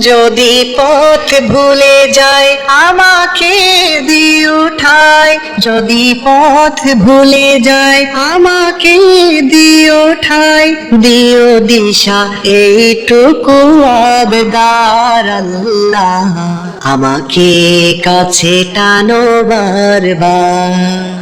যদি পথ ভুলে যায়, আমাকে দিও ঠাই যদি পথ ভুলে যায়, আমাকে দিও ঠাই দিও দিশা, এইটুকু আবদার আল্লাহ। আমাকে কাছে টানো বারবার।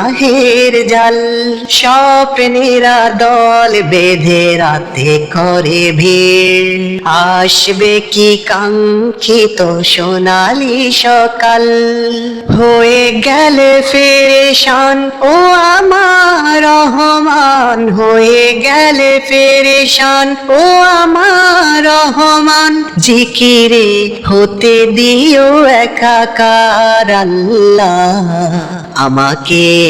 গুনাহের জাল, স্বপ্নের দল বেঁধে রাতে করে ভিড়। আসবে কি কাঙ্ক্ষিত সোনালি সকাল? হয়ে গেলে ফেরেশান, ও আমার রহমান। হয়ে গেলে ফেরেশান, ও আমার রহমান। জিকিরে হতে দিও একাকার আল্লাহ। আমাকে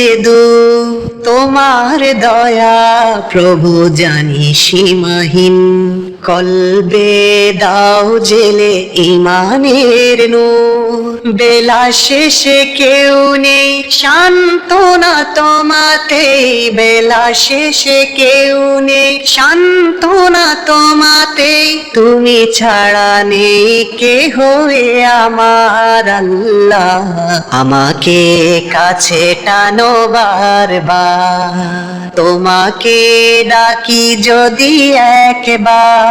দু তোমার দয়া প্রভু জানি সীমাহীন। কলবে দাও জেলে ইমানের নূর। বেলা শেষে কেউ নেই, সান্ত্বনা তোমাতে বেলা শেষে কেউ নেই, সান্ত্বনা তোমাতে তুমি ছাড়া নেই কে হয়ে আমার আল্লাহ। আমাকে কাছে টানো বারবার। তোমাকে ডাকি যদি একবার।